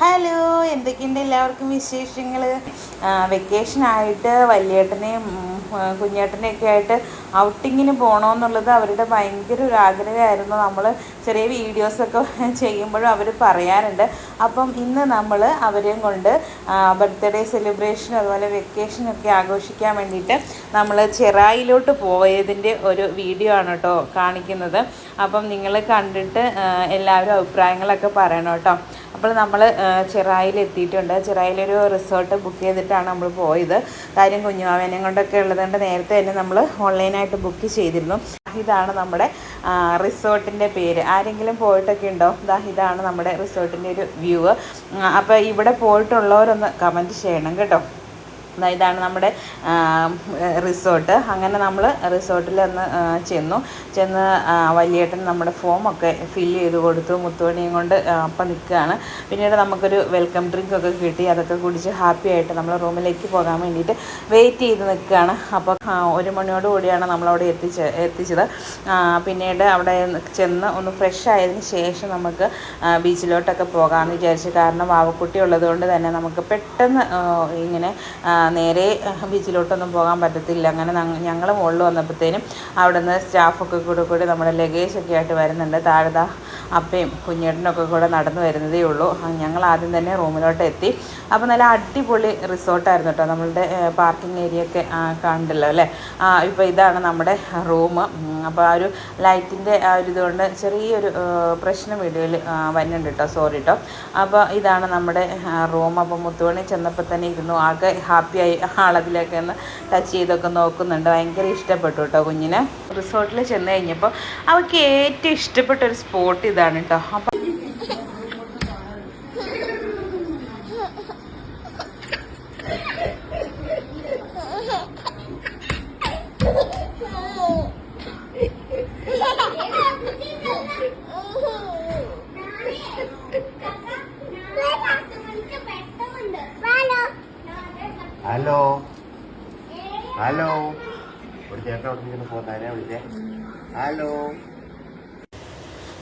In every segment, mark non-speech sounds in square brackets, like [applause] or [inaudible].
Hello എന്തൊക്കെയുണ്ട് എല്ലാവർക്കും വിശേഷങ്ങൾ വെക്കേഷൻ ആയിട്ട് വലിയേട്ടനെയും കുഞ്ഞേട്ടനെയൊക്കെ ആയിട്ട് ഔട്ടിങ്ങിന് പോകണമെന്നുള്ളത് അവരുടെ ഭയങ്കര ഒരു ആഗ്രഹമായിരുന്നു. നമ്മൾ ചെറിയ വീഡിയോസൊക്കെ [laughs] ചെയ്യുമ്പോഴും അവർ പറയാറുണ്ട്. അപ്പം ഇന്ന് നമ്മൾ അവരെയും കൊണ്ട് ബർത്ത്ഡേ സെലിബ്രേഷൻ അതുപോലെ വെക്കേഷനൊക്കെ ആഘോഷിക്കാൻ വേണ്ടിയിട്ട് നമ്മൾ ചെറായിലോട്ട് പോയതിന്റെ ഒരു വീഡിയോ ആണ് കേട്ടോ കാണിക്കുന്നത്. അപ്പം നിങ്ങൾ കണ്ടിട്ട് എല്ലാവരും അഭിപ്രായങ്ങളൊക്കെ പറയണം കേട്ടോ. അപ്പോൾ നമ്മൾ ചിറായിൽ എത്തിയിട്ടുണ്ട്. ചിറായിലൊരു റിസോർട്ട് ബുക്ക് ചെയ്തിട്ടാണ് നമ്മൾ പോയത്. കാര്യം കുഞ്ഞുമാവേനെയും കൊണ്ടൊക്കെ ഉള്ളതുകൊണ്ട് നേരത്തെ തന്നെ നമ്മൾ ഓൺലൈനായിട്ട് ബുക്ക് ചെയ്തിരുന്നു. ഇതാണ് നമ്മുടെ റിസോർട്ടിന്റെ പേര്. ആരെങ്കിലും പോയിട്ടൊക്കെ ഉണ്ടോ? ഇതാ ഇതാണ് നമ്മുടെ റിസോർട്ടിന്റെ ഒരു വ്യൂ. അപ്പോൾ ഇവിടെ പോയിട്ടുള്ളവരൊന്ന് കമന്റ് ചെയ്യണം കേട്ടോ. ദാ ഇതാണ് നമ്മുടെ റിസോർട്ട്. അങ്ങനെ നമ്മൾ റിസോർട്ടിൽ ഒന്ന് ചെന്നു. ചെന്ന് വലിയേട്ടൻ നമ്മുടെ ഫോമൊക്കെ ഫില്ല് ചെയ്ത് കൊടുത്തു. മുത്തുമണിയും കൊണ്ട് അപ്പം നിൽക്കുകയാണ്. പിന്നീട് നമുക്കൊരു വെൽക്കം ഡ്രിങ്ക് ഒക്കെ കിട്ടി. അതൊക്കെ കുടിച്ച് ഹാപ്പി ആയിട്ട് നമ്മൾ റൂമിലേക്ക് പോകാൻ വേണ്ടിയിട്ട് വെയിറ്റ് ചെയ്ത് നിൽക്കുകയാണ്. അപ്പോൾ ഒരു മണിയോട് കൂടിയാണ് നമ്മളവിടെ എത്തിച്ച് എത്തിച്ചത്. പിന്നീട് അവിടെ ചെന്ന് ഒന്ന് ഫ്രഷ് ആയതിന് ശേഷം നമുക്ക് ബീച്ചിലോട്ടൊക്കെ പോകാമെന്ന് വിചാരിച്ചു. കാരണം വാവക്കുട്ടി ഉള്ളതുകൊണ്ട് തന്നെ നമുക്ക് പെട്ടെന്ന് ഇങ്ങനെ നേരെ ബീച്ചിലോട്ടൊന്നും പോകാൻ പറ്റത്തില്ല. അങ്ങനെ ഞങ്ങൾ മുകളിൽ വന്നപ്പോഴത്തേനും അവിടെ നിന്ന് സ്റ്റാഫൊക്കെ കൂടെ കൂടി നമ്മുടെ ലഗേജൊക്കെ ആയിട്ട് വരുന്നുണ്ട്. താഴെ അപ്പയും കുഞ്ഞേട്ടനൊക്കെ കൂടെ നടന്നു വരുന്നതേ ഉള്ളൂ. ഞങ്ങൾ ആദ്യം തന്നെ റൂമിലോട്ട് എത്തി. അപ്പോൾ നല്ല അടിപൊളി റിസോർട്ടായിരുന്നു കേട്ടോ. നമ്മളുടെ പാർക്കിംഗ് ഏരിയ ഒക്കെ കണ്ടല്ലോ അല്ലേ? ഇപ്പോൾ ഇതാണ് നമ്മുടെ റൂം അപ്പോൾ ആ ഒരു ലൈറ്റിന്റെ ആ ഒരു ഇതുകൊണ്ട് ചെറിയൊരു പ്രശ്നം വീഡിയോയിൽ വരുന്നുണ്ട് കേട്ടോ. സോറി കേട്ടോ. അപ്പോൾ ഇതാണ് നമ്മുടെ റൂം അപ്പോൾ മുത്തുമണി ചെന്നപ്പോൾ തന്നെ ഇരുന്നു. ആകെ ഹാപ്പിയായി ആളതിലൊക്കെ ഒന്ന് ടച്ച് ചെയ്തൊക്കെ നോക്കുന്നുണ്ട്. ഭയങ്കര ഇഷ്ടപ്പെട്ടു കേട്ടോ കുഞ്ഞിനെ. റിസോർട്ടിൽ ചെന്ന് കഴിഞ്ഞപ്പോൾ അവൾക്ക് ഏറ്റവും ഇഷ്ടപ്പെട്ട ഒരു സ്പോട്ട് ഇതാണ് കേട്ടോ അപ്പോൾ ഹലോ ഹലോ ഒരു ചേട്ടൻ അവിടെ നിന്ന് പോകുന്നതിനെ വിളിച്ചേ ഹലോ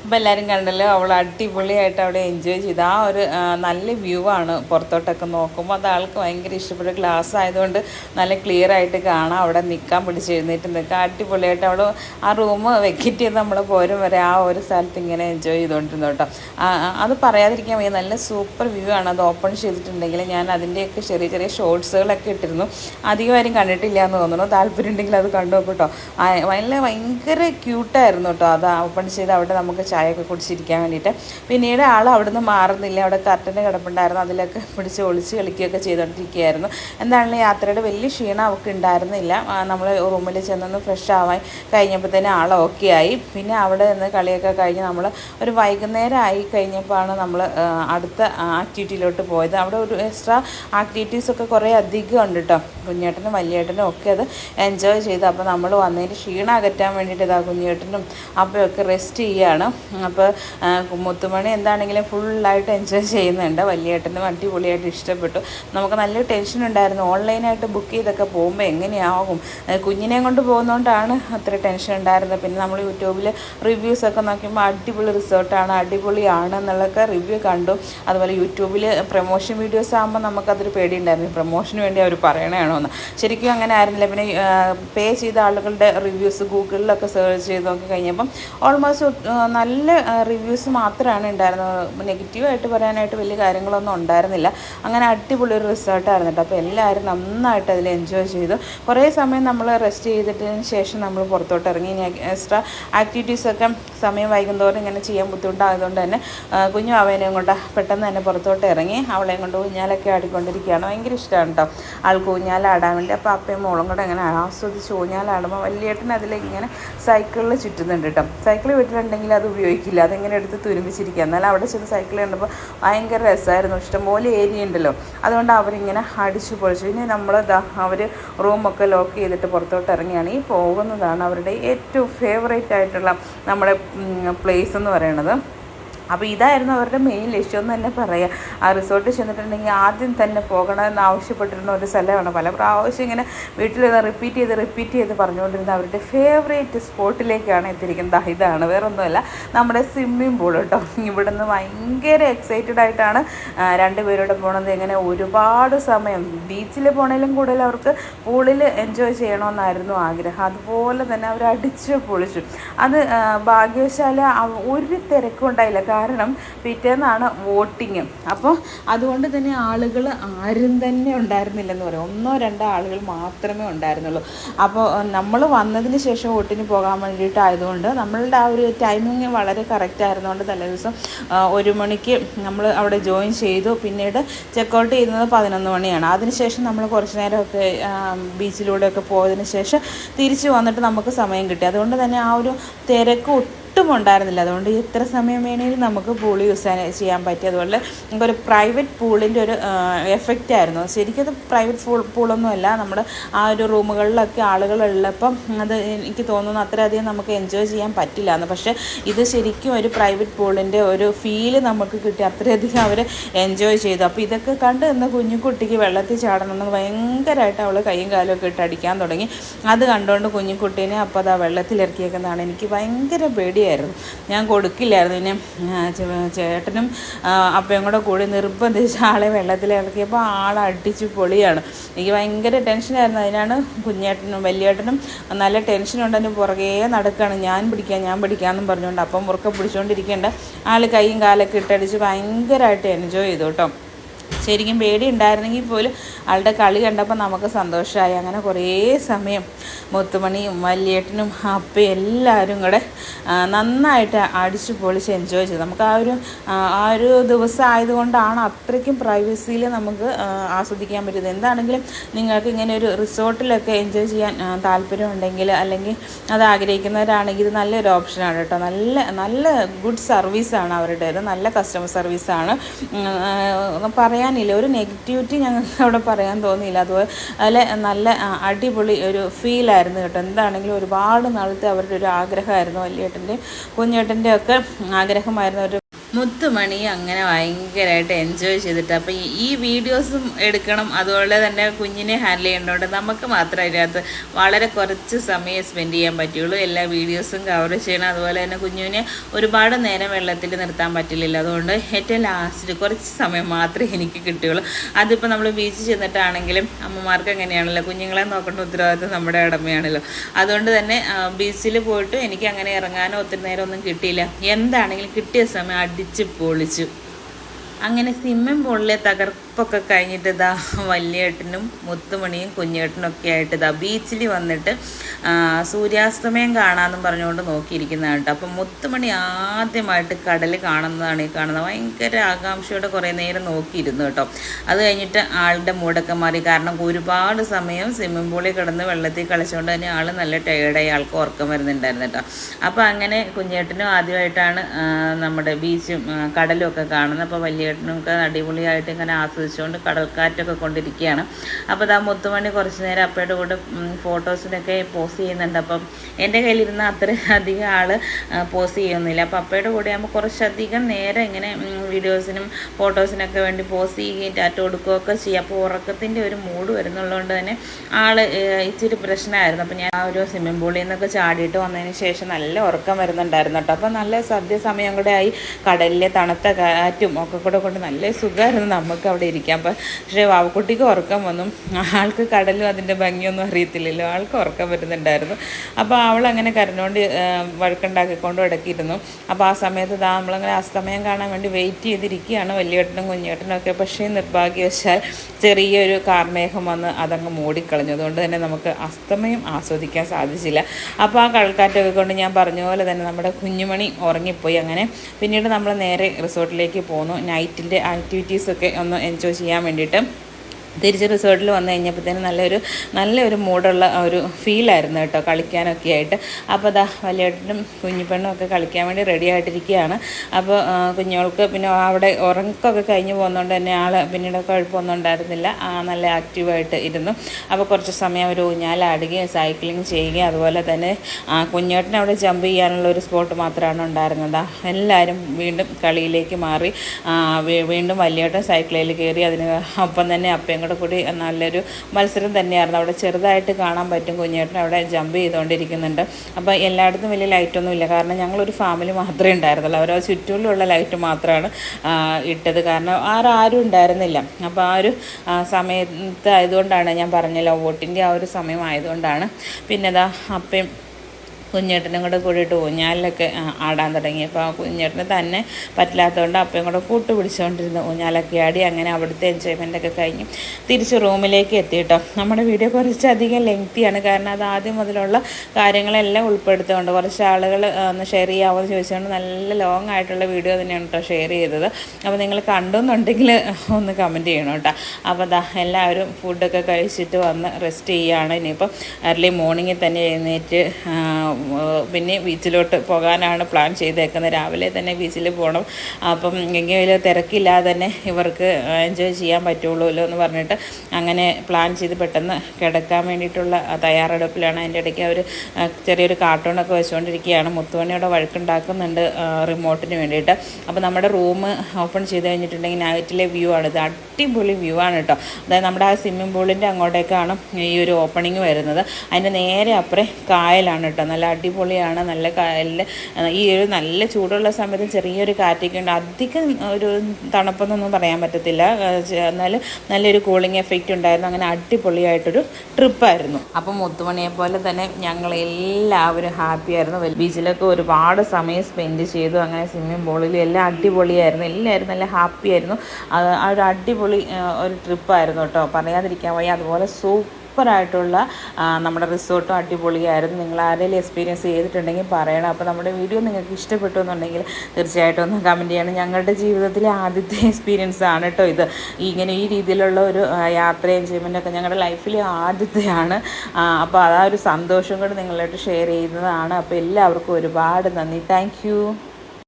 അപ്പോൾ എല്ലാവരും കണ്ടല്ലോ അവൾ അടിപൊളിയായിട്ട് അവിടെ എൻജോയ് ചെയ്ത്. ആ ഒരു നല്ല വ്യൂ ആണ് പുറത്തോട്ടൊക്കെ നോക്കുമ്പോൾ അത് ആൾക്ക് ഭയങ്കര ഇഷ്ടപ്പെട്ട ഗ്ലാസ് ആയതുകൊണ്ട് നല്ല ക്ലിയർ ആയിട്ട് കാണാം. അവിടെ നിൽക്കാൻ പിടിച്ച് എഴുന്നേറ്റ് നിൽക്കാം. അടിപൊളിയായിട്ട് അവൾ ആ റൂം വെക്കറ്റ് ചെയ്ത് നമ്മൾ പോരും വരെ ആ ഒരു സ്ഥലത്ത് ഇങ്ങനെ എൻജോയ് ചെയ്തുകൊണ്ടിരുന്നു കേട്ടോ. അത് പറയാതിരിക്കാൻ വയ്യ. നല്ല സൂപ്പർ വ്യൂ ആണ്. അത് ഓപ്പൺ ചെയ്തിട്ടുണ്ടെങ്കിൽ ഞാൻ അതിന്റെയൊക്കെ ചെറിയ ചെറിയ ഷോർട്സുകളൊക്കെ ഇട്ടിരുന്നു. അധികം ആരും കണ്ടിട്ടില്ല എന്ന് തോന്നുന്നു. താല്പര്യം ഉണ്ടെങ്കിൽ അത് കണ്ടു കേട്ടോ. നല്ല ഭയങ്കര ക്യൂട്ടായിരുന്നു കേട്ടോ. അത് ഓപ്പൺ ചെയ്ത് അവിടെ നമുക്ക് ചായയൊക്കെ കുടിച്ചിരിക്കാൻ വേണ്ടിയിട്ട്. പിന്നീട് ആൾ അവിടെ നിന്ന് മാറുന്നില്ല. അവിടെ കർട്ടന്റെ കിടപ്പുണ്ടായിരുന്നു. അതിലൊക്കെ പിടിച്ച് ഒളിച്ച് കളിക്കുകയൊക്കെ ചെയ്തുകൊണ്ടിരിക്കുകയായിരുന്നു. എന്താണെങ്കിലും യാത്രയുടെ വലിയ ക്ഷീണം അവൾക്ക് ഉണ്ടായിരുന്നില്ല. നമ്മൾ റൂമിൽ ചെന്നൊന്ന് ഫ്രഷ് ആവാൻ തന്നെ ആൾ ഓക്കെ ആയി. പിന്നെ അവിടെ നിന്ന് കളിയൊക്കെ കഴിഞ്ഞ് നമ്മൾ ഒരു വൈകുന്നേരം ആയി കഴിഞ്ഞപ്പോഴാണ് നമ്മൾ അടുത്ത ആക്ടിവിറ്റിയിലോട്ട് പോയത്. അവിടെ ഒരു എക്സ്ട്രാ ആക്ടിവിറ്റീസൊക്കെ കുറേ അധികം ഉണ്ട് കേട്ടോ കുഞ്ഞേട്ടനും വലിയേട്ടനും ഒക്കെ അത് എൻജോയ് ചെയ്ത്. അപ്പോൾ നമ്മൾ വന്നതിന് ക്ഷീണം അകറ്റാൻ വേണ്ടിയിട്ട് ഇതാ കുഞ്ഞേട്ടനും അപ്പോഴൊക്കെ റെസ്റ്റ് ചെയ്യുകയാണ് അപ്പോൾ മുത്തുമണി എന്താണെങ്കിലും ഫുള്ളായിട്ട് എൻജോയ് ചെയ്യുന്നുണ്ട്. വലിയേട്ടനും അടിപൊളിയായിട്ട് ഇഷ്ടപ്പെട്ടു. നമുക്ക് നല്ല ടെൻഷൻ ഉണ്ടായിരുന്നു. ഓൺലൈനായിട്ട് ബുക്ക് ചെയ്തൊക്കെ പോകുമ്പോൾ എങ്ങനെയാകും? കുഞ്ഞിനെ കൊണ്ട് പോകുന്നതുകൊണ്ടാണ് അത്ര ടെൻഷൻ ഉണ്ടായിരുന്നത്. പിന്നെ നമ്മൾ യൂട്യൂബിൽ റിവ്യൂസൊക്കെ നോക്കുമ്പോൾ അടിപൊളി റിസോർട്ടാണ് അടിപൊളിയാണ് എന്നുള്ളതൊക്കെ റിവ്യൂ കണ്ടു. അതുപോലെ യൂട്യൂബിൽ പ്രൊമോഷൻ വീഡിയോസ് ആകുമ്പോൾ നമുക്കതൊരു പേടിയുണ്ടായിരുന്നു. പ്രൊമോഷന് വേണ്ടി അവർ പറയണതാണോ എന്ന് ശരിക്കും അങ്ങനെ ആയിരുന്നില്ല. പിന്നെ പേ ചെയ്ത ആളുകളുടെ റിവ്യൂസ് ഗൂഗിളിലൊക്കെ സെർച്ച് ചെയ്ത് നോക്കി കഴിഞ്ഞപ്പം ഓൾമോസ്റ്റ് നല്ല റിവ്യൂസ് മാത്രമാണ് ഉണ്ടായിരുന്നത് നെഗറ്റീവായിട്ട് പറയാനായിട്ട് വലിയ കാര്യങ്ങളൊന്നും ഉണ്ടായിരുന്നില്ല. അങ്ങനെ അടിപൊളി ഒരു റിസോർട്ടായിരുന്നു കേട്ടോ അപ്പോൾ എല്ലാവരും നന്നായിട്ട് അതിൽ എൻജോയ് ചെയ്തു. കുറേ സമയം നമ്മൾ റെസ്റ്റ് ചെയ്തിട്ടതിന് ശേഷം നമ്മൾ പുറത്തോട്ട് ഇറങ്ങി. ഇനി എക്സ്ട്രാ ആക്ടിവിറ്റീസൊക്കെ സമയം വൈകുന്നതോറും ഇങ്ങനെ ചെയ്യാൻ ബുദ്ധിമുട്ടായതുകൊണ്ട് തന്നെ കുഞ്ഞു അവനെയും കൊണ്ട് പെട്ടെന്ന് തന്നെ പുറത്തോട്ട് ഇറങ്ങി അവളെയും കൊണ്ട് ഊഞ്ഞാലൊക്കെ ആടിക്കൊണ്ടിരിക്കുകയാണ്. ഭയങ്കര ഇഷ്ടമാണ് കേട്ടോ ആൾക്ക് ഊഞ്ഞാലാടാൻ. വേണ്ടി അപ്പോൾ അപ്പയും മോളും കൂടെ ഇങ്ങനെ ആസ്വദിച്ച് ഊഞ്ഞാലാടുമ്പോൾ വലിയേട്ടൻ അതിലേക്ക് ഇങ്ങനെ സൈക്കിളിൽ ചുറ്റുന്നുണ്ട് കേട്ടോ. സൈക്കിൾ വീട്ടിലുണ്ടെങ്കിൽ അത് ഉപയോഗിക്കില്ല. അതിങ്ങനെ എടുത്ത് തുരുമ്പിച്ചിരിക്കുക എന്നാൽ അവിടെ ചെന്ന് സൈക്കിൾ കണ്ടപ്പോൾ ഭയങ്കര രസമായിരുന്നു. ഇഷ്ടംപോലെ ഏരിയ ഉണ്ടല്ലോ. അതുകൊണ്ട് അവരിങ്ങനെ അടിച്ചു പൊളിച്ചു. ഇനി നമ്മൾ അവർ റൂമൊക്കെ ലോക്ക് ചെയ്തിട്ട് പുറത്തോട്ട് ഇറങ്ങിയാണ്. ഈ പോകുന്നതാണ് അവരുടെ ഏറ്റവും ഫേവറേറ്റ് ആയിട്ടുള്ള നമ്മുടെ പ്ലേസ് എന്ന് പറയുന്നത് അപ്പോൾ ഇതായിരുന്നു അവരുടെ മെയിൻ ലക്ഷ്യം എന്ന് തന്നെ പറയാം. ആ റിസോർട്ടിൽ ചെന്നിട്ടുണ്ടെങ്കിൽ ആദ്യം തന്നെ പോകണമെന്ന് ആവശ്യപ്പെട്ടിരുന്ന ഒരു സ്ഥലമാണ്. പല പ്രാവശ്യം ഇങ്ങനെ വീട്ടിൽ റിപ്പീറ്റ് ചെയ്ത് റിപ്പീറ്റ് ചെയ്ത് പറഞ്ഞുകൊണ്ടിരുന്ന അവരുടെ ഫേവറേറ്റ് സ്പോട്ടിലേക്കാണ് എത്തിയിരിക്കുന്നത്. ഇതാണ്. വേറൊന്നുമല്ല നമ്മുടെ സ്വിമ്മിംഗ് പൂൾ കേട്ടോ. ഇവിടുന്ന് ഭയങ്കര എക്സൈറ്റഡ് ആയിട്ടാണ് രണ്ടുപേരോട് പോണത്. ഇങ്ങനെ ഒരുപാട് സമയം ബീച്ചിൽ പോണേലും കൂടുതൽ അവർക്ക് പൂളിൽ എൻജോയ് ചെയ്യണമെന്നായിരുന്നു ആഗ്രഹം. അതുപോലെ തന്നെ അവർ അടിച്ച് പൊളിച്ചു. അത് ഭാഗ്യവശാല ഒരു തിരക്കും ഉണ്ടായില്ല. കാരണം പിറ്റേന്നാണ് വോട്ടിങ്. അപ്പോൾ അതുകൊണ്ട് തന്നെ ആളുകൾ ആരും തന്നെ ഉണ്ടായിരുന്നില്ലെന്ന് പറയും. ഒന്നോ രണ്ടോ ആളുകൾ മാത്രമേ ഉണ്ടായിരുന്നുള്ളൂ. അപ്പോൾ നമ്മൾ വന്നതിന് ശേഷം വോട്ടിന് പോകാൻ വേണ്ടിയിട്ടായതുകൊണ്ട് നമ്മളുടെ ആ ഒരു ടൈമിങ് വളരെ കറക്റ്റ് ആയിരുന്നുകൊണ്ട് തലേ ദിവസം ഒരു മണിക്ക് നമ്മൾ അവിടെ ജോയിൻ ചെയ്തു. പിന്നീട് ചെക്കൗട്ട് ചെയ്യുന്നത് പതിനൊന്ന് മണിയാണ്. അതിനുശേഷം നമ്മൾ കുറച്ച് നേരമൊക്കെ ബീച്ചിലൂടെയൊക്കെ പോയതിന് ശേഷം തിരിച്ച് വന്നിട്ട് നമുക്ക് സമയം കിട്ടി. അതുകൊണ്ട് തന്നെ ആ ഒരു തിരക്ക് ഒട്ടും ഉണ്ടായിരുന്നില്ല. അതുകൊണ്ട് എത്ര സമയം വേണേലും നമുക്ക് പൂൾ യൂസ് ചെയ്യാൻ പറ്റി. അതുപോലെ നമുക്കൊരു പ്രൈവറ്റ് പൂളിന്റെ ഒരു എഫക്റ്റ് ആയിരുന്നു. ശരിക്കും അത് പ്രൈവറ്റ് പൂൾ പൂളൊന്നുമല്ല നമ്മുടെ ആ ഒരു റൂമുകളിലൊക്കെ ആളുകളുള്ളപ്പം അത് എനിക്ക് തോന്നുന്നു അത്രയധികം നമുക്ക് എൻജോയ് ചെയ്യാൻ പറ്റില്ല എന്ന്. പക്ഷേ ഇത് ശരിക്കും ഒരു പ്രൈവറ്റ് പൂളിന്റെ ഒരു ഫീൽ നമുക്ക് കിട്ടി. അത്രയധികം അവർ എൻജോയ് ചെയ്തു. അപ്പോൾ ഇതൊക്കെ കണ്ട് ഇന്ന് കുഞ്ഞുകുട്ടിക്ക് വെള്ളത്തിൽ ചാടണമെന്ന് ഭയങ്കരമായിട്ട് അവൾ കൈയും കാലും ഒക്കെ ഇട്ട് അടിക്കാൻ തുടങ്ങി. അത് കണ്ടുകൊണ്ട് കുഞ്ഞുകുട്ടീനെ അപ്പോൾ അത് ആ വെള്ളത്തിലിറക്കിയേക്കുന്നതാണ്. എനിക്ക് ഭയങ്കര പേടിയായിരുന്നു ഞാൻ കൊടുക്കില്ലായിരുന്നു. പിന്നെ ചേട്ടനും അപ്പയും കൂടെ കൂടി നിർബന്ധിച്ച് ആളെ വെള്ളത്തിൽ ഇറക്കിയപ്പോൾ ആൾ അടിച്ച് പൊളിയാണ്. എനിക്ക് ഭയങ്കര ടെൻഷനായിരുന്നു അതിനാണ് കുഞ്ഞേട്ടനും വലിയേട്ടനും നല്ല ടെൻഷനുണ്ടെന്ന് പുറകെ നടക്കുകയാണ് ഞാൻ പിടിക്കാം ഞാൻ പിടിക്കാമെന്നും പറഞ്ഞുകൊണ്ട് അപ്പം മുറുക്കെ പിടിച്ചുകൊണ്ടിരിക്കേണ്ട ആൾ കൈയും കാലൊക്കെ ഇട്ടടിച്ച് ഭയങ്കരമായിട്ട് എൻജോയ് ചെയ്തു കേട്ടോ. ശരിക്കും പേടി ഉണ്ടായിരുന്നെങ്കിൽ പോലും ആളുടെ കളി കണ്ടപ്പോൾ നമുക്ക് സന്തോഷമായി. അങ്ങനെ കുറേ സമയം മുത്തുമണിയും വല്യേട്ടനും അപ്പയും എല്ലാവരും കൂടെ നന്നായിട്ട് അടിച്ചു പൊളിച്ച് എൻജോയ് ചെയ്തു. നമുക്ക് ആ ഒരു ആ, ഒരു ദിവസം ആയതുകൊണ്ടാണ് അത്രയ്ക്കും പ്രൈവസിയിൽ നമുക്ക് ആസ്വദിക്കാൻ പറ്റുന്നത്. എന്താണെങ്കിലും നിങ്ങൾക്ക് ഇങ്ങനെ ഒരു റിസോർട്ടിലൊക്കെ എൻജോയ് ചെയ്യാൻ താല്പര്യമുണ്ടെങ്കിൽ അല്ലെങ്കിൽ അത് ആഗ്രഹിക്കുന്നവരാണെങ്കിൽ ഇത് നല്ലൊരു ഓപ്ഷനാണ് കേട്ടോ. നല്ല നല്ല ഗുഡ് സർവീസാണ് അവരുടേത്. നല്ല കസ്റ്റമർ സർവീസാണ് പറയാനില്ല. ഒരു നെഗറ്റിവിറ്റി ഞങ്ങൾക്ക് അവിടെ പറയാൻ തോന്നിയില്ല. അതുപോലെ നല്ല അടിപൊളി ഒരു ഫീലായിരുന്നു കേട്ടോ. എന്താണെങ്കിലും ഒരുപാട് നാളത്തെ അവരുടെ ഒരു ആഗ്രഹമായിരുന്നു വലിയേട്ടന്റെയും കുഞ്ഞേട്ടന്റെയും ഒക്കെ ആഗ്രഹമായിരുന്നു ഒരു മുത്തുമണി അങ്ങനെ ഭയങ്കരമായിട്ട് എൻജോയ് ചെയ്തിട്ട് അപ്പം ഈ വീഡിയോസും എടുക്കണം. അതുപോലെ തന്നെ കുഞ്ഞിനെ ഹാൻഡിൽ ചെയ്യേണ്ടതുകൊണ്ട് നമുക്ക് മാത്രം അതിനകത്ത് വളരെ കുറച്ച് സമയം സ്പെൻഡ് ചെയ്യാൻ പറ്റുള്ളൂ. എല്ലാ വീഡിയോസും കവർ ചെയ്യണം. അതുപോലെ തന്നെ കുഞ്ഞുവിനെ ഒരുപാട് നേരം വെള്ളത്തിൽ നിർത്താൻ പറ്റില്ല അതുകൊണ്ട് ഏറ്റവും ലാസ്റ്റ് കുറച്ച് സമയം മാത്രമേ എനിക്ക് കിട്ടുകയുള്ളൂ അതിപ്പോൾ നമ്മൾ ബീച്ചിൽ ചെന്നിട്ടാണെങ്കിലും അമ്മമാർക്ക് എങ്ങനെയാണല്ലോ കുഞ്ഞുങ്ങളെ നോക്കേണ്ട ഉത്തരവാദിത്വം നമ്മുടെ കടമയാണല്ലോ അതുകൊണ്ട് തന്നെ ബീച്ചിൽ പോയിട്ട് എനിക്ക് അങ്ങനെ ഇറങ്ങാനോ ഒത്തിരി നേരം ഒന്നും കിട്ടിയില്ല. എന്താണെങ്കിലും കിട്ടിയ സമയം അടിച്ച് പൊളിച്ചു. അങ്ങനെ സ്വിമ്മിംഗ് പൂളിലെ തകർപ്പൊക്കെ കഴിഞ്ഞിട്ട് ഇതാ വല്യേട്ടനും മുത്തുമണിയും കുഞ്ഞേട്ടനും ഒക്കെ ആയിട്ട് ഇതാ ബീച്ചിൽ വന്നിട്ട് സൂര്യാസ്തമയം കാണാമെന്നും പറഞ്ഞുകൊണ്ട് നോക്കിയിരിക്കുന്നതാണ് കേട്ടോ. അപ്പം മുത്തുമണി ആദ്യമായിട്ട് കടൽ കാണുന്നതാണ് ഈ കാണുന്നത്. ഭയങ്കര ആകാംക്ഷയോടെ കുറേ നേരം നോക്കിയിരുന്നു കേട്ടോ. അത് കഴിഞ്ഞിട്ട് ആളുടെ മൂടൊക്കെ മാറി. കാരണം ഒരുപാട് സമയം സ്വിമ്മിംഗ് പൂളിൽ കിടന്ന് വെള്ളത്തിൽ കളിച്ചുകൊണ്ട് തന്നെ ആൾ നല്ല ടയേർഡായി ആൾക്ക് ഉറക്കം വരുന്നുണ്ടായിരുന്നു കേട്ടോ. അപ്പോൾ അങ്ങനെ കുഞ്ഞേട്ടനും ആദ്യമായിട്ടാണ് നമ്മുടെ ബീച്ചും കടലും ഒക്കെ കാണുന്നത്. അപ്പോൾ വലിയേട്ടനും ഒക്കെ അടിപൊളിയായിട്ട് ഇങ്ങനെ ആസ്വദിച്ചുകൊണ്ട് കടൽക്കാറ്റൊക്കെ കൊണ്ടിരിക്കുകയാണ്. അപ്പോൾ ഇതാ മുത്തുമണി കുറച്ച് നേരം അപ്പയുടെ കൂടെ ഫോട്ടോസിനൊക്കെ പോസ്റ്റ് ചെയ്യുന്നുണ്ട്. അപ്പം എന്റെ കയ്യിലിരുന്ന അത്ര അധികം ആൾ പോസ്റ്റ് ചെയ്യുന്നില്ല. അപ്പോൾ അപ്പയുടെ കൂടെ ആകുമ്പോൾ കുറച്ചധികം നേരം ഇങ്ങനെ വീഡിയോസിനും ഫോട്ടോസിനൊക്കെ വേണ്ടി പോസ്റ്റ് ചെയ്യുകയും ടാറ്റ കൊടുക്കുകയൊക്കെ ചെയ്യുക അപ്പോൾ ഉറക്കത്തിന്റെ ഒരു മൂഡ് വരുന്നുള്ളതുകൊണ്ട് തന്നെ ആൾ ഇച്ചിരി പ്രശ്നമായിരുന്നു. അപ്പോൾ ഞാൻ ആ ഒരു സ്വിമ്മിംഗ് പൂളിൽ നിന്നൊക്കെ ചാടിയിട്ട് വന്നതിന് ശേഷം നല്ല ഉറക്കം വരുന്നുണ്ടായിരുന്നു കേട്ടോ. അപ്പോൾ നല്ല സദ്യ സമയം കൂടെ ആയി. കടലിലെ തണുത്ത കാറ്റും ഒക്കെ കൂടെ കൊണ്ട് നല്ല സുഖമായിരുന്നു. നമുക്ക് അവിടെ ഇരിക്കാം. അപ്പം പക്ഷേ വാവക്കുട്ടിക്ക് ഉറക്കം വന്നു. ആൾക്ക് കടലും അതിന്റെ ഭംഗിയൊന്നും അറിയത്തില്ലല്ലോ. ആൾക്ക് ഉറക്കം വരുന്നുണ്ടായിരുന്നു. അപ്പോൾ അവൾ അങ്ങനെ കരഞ്ഞുകൊണ്ട് വഴക്കുണ്ടാക്കിക്കൊണ്ട് ഇടക്കിയിരുന്നു അപ്പോൾ ആ സമയത്ത് ദാ നമ്മളങ്ങനെ അസ്തമയം കാണാൻ വേണ്ടി വെയിറ്റ് ചെയ്തിരിക്കുകയാണ് വലിയേട്ടനും കുഞ്ഞേട്ടനും ഒക്കെ. പക്ഷേ നിർഭാഗ്യവശാൽ ചെറിയൊരു കാർമേഘം വന്ന് അതങ്ങ് മൂടിക്കളഞ്ഞു. അതുകൊണ്ട് തന്നെ നമുക്ക് അസ്തമയം ആസ്വദിക്കാൻ സാധിച്ചില്ല. അപ്പോൾ ആ കൾക്കാറ്റൊക്കെ കൊണ്ട് ഞാൻ പറഞ്ഞ പോലെ തന്നെ നമ്മുടെ കുഞ്ഞുമണി ഉറങ്ങിപ്പോയി അങ്ങനെ. പിന്നീട് നമ്മൾ നേരെ റിസോർട്ടിലേക്ക് പോന്നു. നൈറ്റിന്റെ ആക്ടിവിറ്റീസൊക്കെ ഒന്ന് എൻജോയ് ചെയ്യാൻ വേണ്ടിയിട്ട് തിരിച്ച് റിസോർട്ടിൽ വന്നു കഴിഞ്ഞപ്പോഴത്തേനും നല്ലൊരു നല്ലൊരു മൂടുള്ള ഒരു ഫീലായിരുന്നു കേട്ടോ കളിക്കാനൊക്കെ ആയിട്ട്. അപ്പോൾ അതാ വലിയേട്ടനും കുഞ്ഞിപ്പെണ്ണും ഒക്കെ കളിക്കാൻ വേണ്ടി റെഡി ആയിട്ടിരിക്കുകയാണ്. അപ്പോൾ കുഞ്ഞോൾക്ക് പിന്നെ അവിടെ ഉറക്കമൊക്കെ കഴിഞ്ഞ് പോകുന്നതുകൊണ്ട് തന്നെ ആൾ പിന്നീട് കുഴപ്പമൊന്നും ഉണ്ടായിരുന്നില്ല ആ, നല്ല ആക്റ്റീവായിട്ട് ഇരുന്നു. അപ്പോൾ കുറച്ച് സമയം അവർ ഊഞ്ഞാലാടുകയും സൈക്ലിംഗ് ചെയ്യുകയും അതുപോലെ തന്നെ ആ, കുഞ്ഞേട്ടന് അവിടെ ജമ്പ് ചെയ്യാനുള്ള ഒരു സ്പോട്ട് മാത്രമാണ് ഉണ്ടായിരുന്നത്. എല്ലാവരും വീണ്ടും കളിയിലേക്ക് മാറി. വീണ്ടും വലിയേട്ടൻ സൈക്കിളിൽ കയറി അതിന് ഒപ്പം തന്നെ അപ്പയും കൂടെ കൂടി നല്ലൊരു മത്സരം തന്നെയായിരുന്നു. അവിടെ ചെറുതായിട്ട് കാണാൻ പറ്റും കുഞ്ഞേട്ടൻ അവിടെ ജമ്പ് ചെയ്തുകൊണ്ടിരിക്കുന്നുണ്ട്. അപ്പോൾ എല്ലായിടത്തും വലിയ ലൈറ്റൊന്നും ഇല്ല. കാരണം ഞങ്ങളൊരു ഫാമിലി മാത്രമേ ഉണ്ടായിരുന്നുള്ളൂ. അവരോ ചുറ്റുമുള്ള ലൈറ്റ് മാത്രമാണ് ഇട്ടത്. കാരണം ആരും ഉണ്ടായിരുന്നില്ല. അപ്പോൾ ആ ഒരു സമയത്ത് ആയതുകൊണ്ടാണ് ഞാൻ പറഞ്ഞല്ലോ വോട്ടിന്റെ ആ ഒരു സമയമായതുകൊണ്ടാണ്. പിന്നെ അതാ അപ്പയും കുഞ്ഞേട്ടനും കൂടെ കൂടിയിട്ട് ഊഞ്ഞാലിലൊക്കെ ആടാൻ തുടങ്ങി. അപ്പോൾ ആ കുഞ്ഞേട്ടന് തന്നെ പറ്റില്ലാത്തതുകൊണ്ട് അപ്പയും കൂടെ കൂട്ട് പിടിച്ചുകൊണ്ടിരുന്നു ഊഞ്ഞാലൊക്കെ ആടി അങ്ങനെ അവിടുത്തെ എൻജോയ്മെന്റൊക്കെ കഴിഞ്ഞ് തിരിച്ച് റൂമിലേക്ക് എത്തി കേട്ടോ നമ്മുടെ വീഡിയോ കുറച്ചധികം ലെങ്തിയാണ് കാരണം അത് ആദ്യം മുതലുള്ള കാര്യങ്ങളെല്ലാം ഉൾപ്പെടുത്തുകൊണ്ട് കുറച്ച് ആളുകൾ ഒന്ന് ഷെയർ ചെയ്യാമോ എന്ന് ചോദിച്ചുകൊണ്ട് നല്ല ലോങ് ആയിട്ടുള്ള വീഡിയോ തന്നെയാണ് കേട്ടോ ഷെയർ ചെയ്തത്. അപ്പോൾ നിങ്ങൾ കണ്ടെന്നുണ്ടെങ്കിൽ ഒന്ന് കമന്റ് ചെയ്യണം കേട്ടോ അപ്പോൾ ദാ എല്ലാവരും ഫുഡൊക്കെ കഴിച്ചിട്ട് വന്ന് റെസ്റ്റ് ചെയ്യുകയാണ് ഇനിയിപ്പം ഏർലി മോർണിംഗിൽ തന്നെ എഴുന്നേറ്റ് പിന്നെ ബീച്ചിലോട്ട് പോകാനാണ് പ്ലാൻ ചെയ്തേക്കുന്നത്. രാവിലെ തന്നെ ബീച്ചിൽ പോകണം അപ്പം വലിയ തിരക്കില്ലാതെ തന്നെ ഇവർക്ക് എൻജോയ് ചെയ്യാൻ പറ്റുള്ളൂല്ലോ എന്ന് പറഞ്ഞിട്ട് അങ്ങനെ പ്ലാൻ ചെയ്ത് പെട്ടെന്ന് കിടക്കാൻ വേണ്ടിയിട്ടുള്ള തയ്യാറെടുപ്പിലാണ്. അതിന്റെ ഇടയ്ക്ക് അവർ ചെറിയൊരു കാർട്ടൂണൊക്കെ വെച്ചുകൊണ്ടിരിക്കുകയാണ് മുത്തുമണിയുടെ വഴക്കുണ്ടാക്കുന്നുണ്ട് റിമോട്ടിന് വേണ്ടിയിട്ട്. അപ്പോൾ നമ്മുടെ റൂം ഓപ്പൺ ചെയ്ത് കഴിഞ്ഞിട്ടുണ്ടെങ്കിൽ നൈറ്റിലെ വ്യൂ ആണ്. ഇത് അടിപൊളി വ്യൂ ആണ് കേട്ടോ അതായത് നമ്മുടെ ആ സ്വിമ്മിംഗ് പൂളിന്റെ അങ്ങോട്ടേക്കാണ് ഈ ഒരു ഓപ്പണിങ് വരുന്നത്. അതിന്റെ നേരെ അപ്പുറം കായലാണ് കേട്ടോ നല്ല അടിപൊളിയാണ് നല്ല കായലിൽ ഈ ഒരു നല്ല ചൂടുള്ള സമയത്ത് ചെറിയൊരു കാറ്റൊക്കെ ഉണ്ട് അധികം ഒരു തണുപ്പെന്നൊന്നും പറയാൻ പറ്റത്തില്ല. എന്നാൽ നല്ലൊരു കൂളിംഗ് എഫക്റ്റ് ഉണ്ടായിരുന്നു. അങ്ങനെ അടിപൊളിയായിട്ടൊരു ട്രിപ്പായിരുന്നു അപ്പം മുത്തുമണിയെ പോലെ തന്നെ ഞങ്ങൾ എല്ലാവരും ഹാപ്പി ആയിരുന്നു വൽ- ബീച്ചിലൊക്കെ ഒരുപാട് സമയം സ്പെൻഡ് ചെയ്തു. അങ്ങനെ സ്വിമ്മിംഗ് പൂളിലും എല്ലാം അടിപൊളിയായിരുന്നു. എല്ലാവരും നല്ല ഹാപ്പി ആയിരുന്നു. ആ ഒരു അടിപൊളി ഒരു ട്രിപ്പായിരുന്നു കേട്ടോ. പറയാതിരിക്കാൻ വയ്യ. അതുപോലെ സൂപ്പറായിട്ടുള്ള നമ്മുടെ റിസോർട്ടും അടിപൊളിയായിരുന്നു. നിങ്ങൾ ആരെങ്കിലും എക്സ്പീരിയൻസ് ചെയ്തിട്ടുണ്ടെങ്കിൽ പറയണം. അപ്പോൾ നമ്മുടെ വീഡിയോ നിങ്ങൾക്ക് ഇഷ്ടപ്പെട്ടു എന്നുണ്ടെങ്കിൽ തീർച്ചയായിട്ടും ഒന്ന് കമന്റ് ചെയ്യണം. ഞങ്ങളുടെ ജീവിതത്തിലെ ആദ്യത്തെ എക്സ്പീരിയൻസ് ആണ് കേട്ടോ ഇത്. ഇങ്ങനെ ഈ രീതിയിലുള്ള ഒരു യാത്ര എൻജോയ്മെന്റൊക്കെ ഞങ്ങളുടെ ലൈഫിലെ ആദ്യത്തെയാണ്. അപ്പോൾ ആ ഒരു സന്തോഷം കൂടെ നിങ്ങളായിട്ട് ഷെയർ ചെയ്യുന്നതാണ്. അപ്പോൾ എല്ലാവർക്കും ഒരുപാട് നന്ദി. താങ്ക്